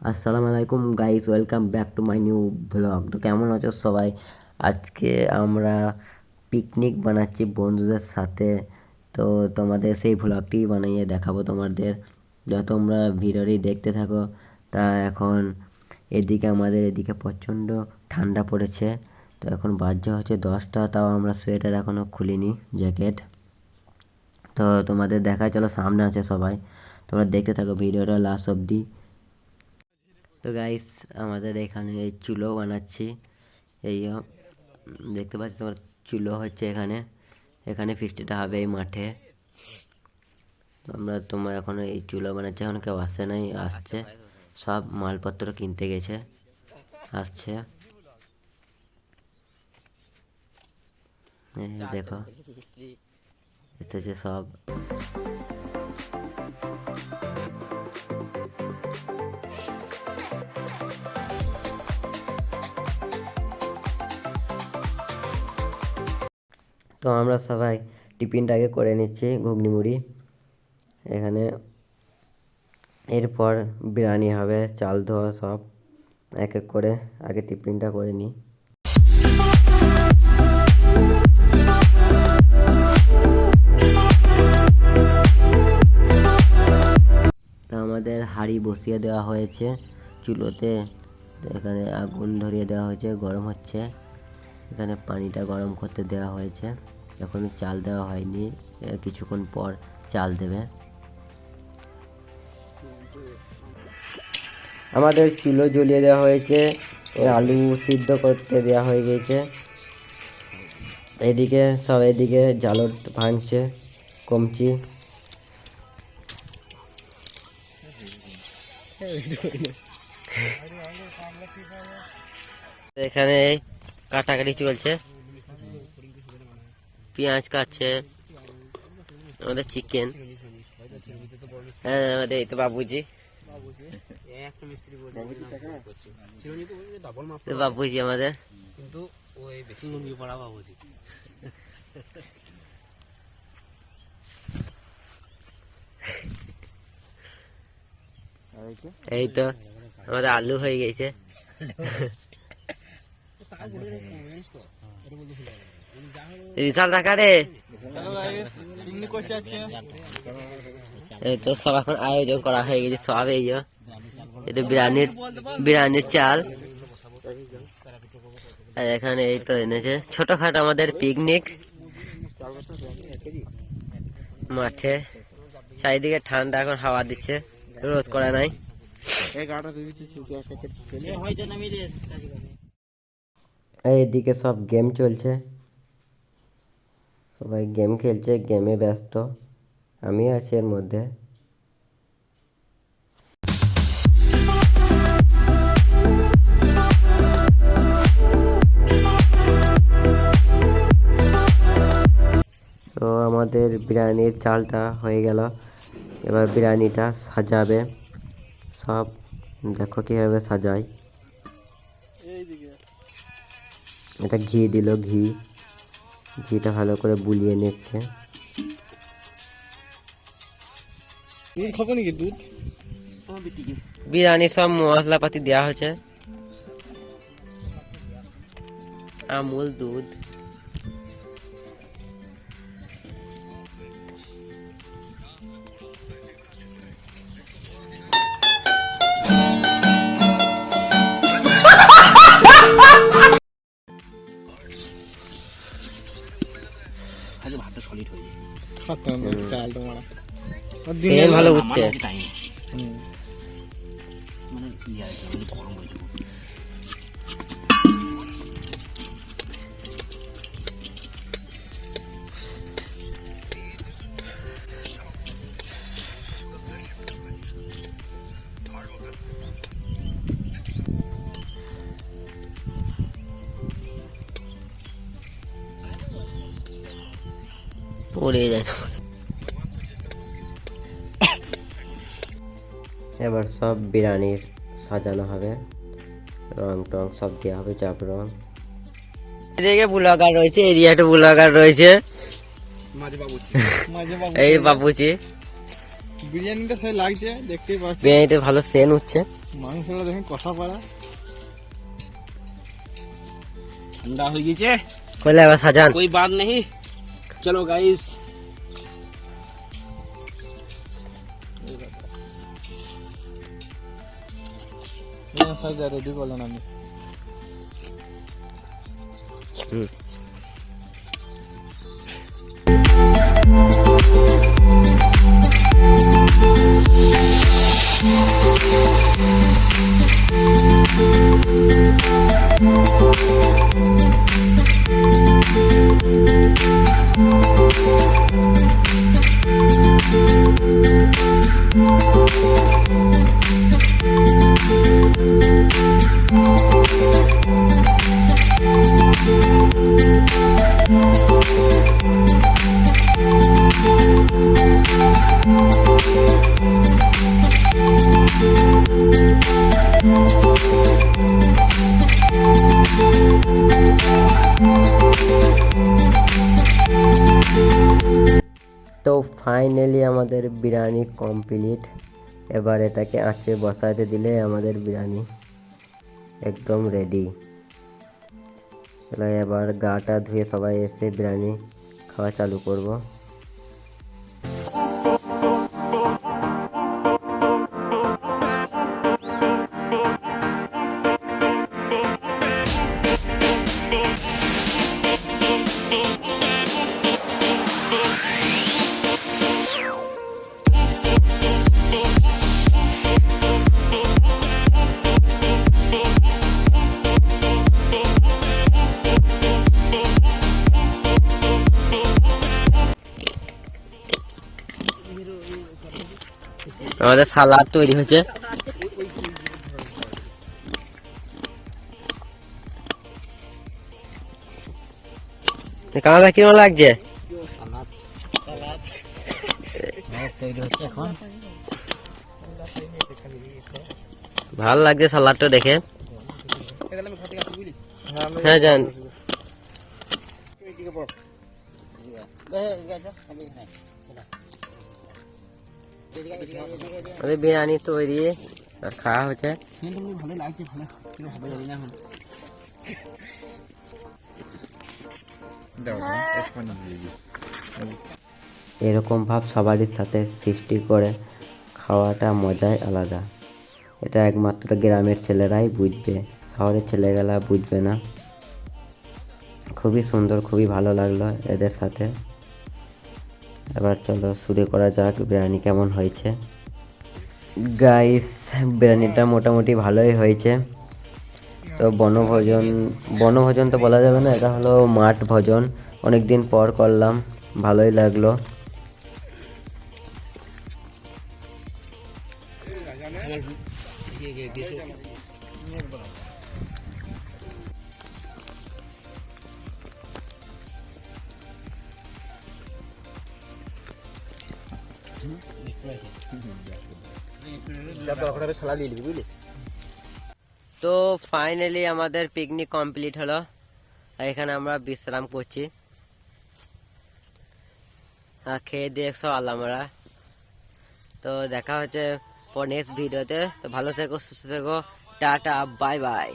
আসসালামু আলাইকুম guys welcome back to my new blog তো কেমন আছো সবাই? আজকে আমরা পিকনিক বানাচ্ছি বন্ধুদের সাথে। তো তোমাদের সেই ভ্লগটি বানিয়ে দেখাবো তোমাদের। যা তোমরা ভিডিওটি দেখতে থাকো, তা এখন এদিকে আমাদের এদিকে প্রচণ্ড ঠান্ডা পড়েছে। তো এখন বাজে হচ্ছে দশটা, তাও আমরা সোয়েটার এখনও খুলিনি, জ্যাকেট। তো তোমাদের দেখা চলো সামনে আছে সবাই। তোমরা দেখতে থাকো ভিডিওটা লাস্ট অবধি। তো গাইস আমাদের এখানে এই চুলো বানাচ্ছি। এই দেখতে পাচ্ছি তোমার চুলো হচ্ছে এখানে। এখানে ফিস্টিটা হবে এই মাঠে। আমরা তোমার এখন এই চুলো বানাচ্ছি, এখন কেউ আসছে নাই, আসছে। সব মালপত্র কিনতে গেছে, আসছে। দেখো, এসেছে সব। তো আমরা সবাই টিফিনটাকে করে নিচ্ছি, ঘুগনি মুড়ি। এখানে এরপর বিরিয়ানি হবে, চাল ধোয়া সব, এক এক করে আগে টিফিনটা করে নিই। আমাদের হাঁড়ি বসিয়ে দেওয়া হয়েছে চুলোতে। এখানে আগুন ধরিয়ে দেওয়া হয়েছে, গরম হচ্ছে। এখানে পানিটা গরম করতে দেওয়া হয়েছে। এখনও চাল দেওয়া হয়নি। কিছুক্ষণ পর চাল দেবে। আমাদের চুলো জ্বলিয়ে দেওয়া হয়েছে। এর আলু সিদ্ধ করতে দেওয়া হয়ে গিয়েছে এদিকে, সব এদিকে জালট ভাঙছে কমচি এখানে কাটাকাটি চলছে। পেঁয়াজ কাটছে, আমাদের চিকেন হ্যাঁ আমাদের এই তো বাবুজি। বাবুজি আমাদের। কিন্তু ওই বেশি লুঙ্গি পড়া বাবুজি এই তো আমাদের আলু হয়ে গেছে। বিশাল টাকা রে। এমনি করছে আজকে এই তো সব এখন আয়োজন করা হয়ে গেছে, সব এই তো বিরিয়ানির বিরিয়ানির চাল। আর এখানে এই তো এনেছে। ছোটখাটো আমাদের পিকনিক মাঠে। চারিদিকে ঠান্ডা, এখন হাওয়া দিচ্ছে। রোদ করা নাই। এদিকে সব গেম চলছে। সবাই গেম খেলছে গেমে ব্যস্ত। আমি আছি এর মধ্যে। তো আমাদের বিরিয়ানির চালটা হয়ে গেল। এবার বিরিয়ানিটা সাজাবে। সব দেখো কীভাবে সাজায়। এটা ঘি দিল ঘি। ঘিটা ভালো করে বুলিয়ে নিচ্ছে। দুধ খাব নাকি দুধ? বিরিয়ানি সব মশলাপাতি দেওয়া হয়েছে। আমুল দুধ। ভালো উঠছে। মানে পড়ে যায়। এবার সব বিরিয়ানির সাজানো হবে। রং টং সব দেওয়া হবে চাপ রং। এদিকে ব্লগার রয়েছে এদিকে একটা ব্লগার রয়েছে। এই বাবুচি। বিরিয়ানিটা সেই লাগছে দেখতে পাচ্ছি। বিরিয়ানিটা ভালো সেন হচ্ছে। মাংসটা দেখেন কষা পাড়া ঠান্ডা হয়ে গেছে। বলে আবার সাজান। কই বাদ নেই। চলো guys Yan sajda ready kolanam. Dur. তো ফাইনালি আমাদের বিরিয়ানি কমপ্লিট এবার এটাকে আঁচে বসাতে দিলে আমাদের বিরিয়ানি একদম রেডি এবার গাটা ধুয়ে সবাই এসে বিরিয়ানি খাওয়া চালু করব আমাদের সালাদ তৈরি হয়েছে। কামাল কীরকম লাগছে? ভালো লাগছে সালাদটা দেখে। হ্যাঁ জান বিরিয়ানি তৈরি আর খাওয়া হচ্ছে। এরকম ভাব সবারই সাথে ফিস্টি করে। খাওয়াটা মজাই আলাদা। এটা একমাত্র গ্রামের ছেলেরাই বুঝবে। শহরের ছেলেগুলা বুঝবে না। খুবই সুন্দর, খুবই ভালো লাগল এদের সাথে। এবার চলো শুরু করা যাক বিরিয়ানি কেমন হয়েছে গাইস বিরিয়ানিটা মোটামুটি ভালোই হয়েছে তো বনভোজন বনভোজন তো বলা যাবে না এটা হলো মাঠ ভোজন অনেক দিন পর করলাম ভালোই লাগল তো ফাইনালি আমাদের পিকনিক কমপ্লিট হলো। এখানে আমরা বিশ্রাম করছি। আর খেয়ে দিয়ে সব তো দেখা হচ্ছে নেক্সট ভিডিওতে তো। ভালো থেকো, সুস্থ থেকো। Tata bye bye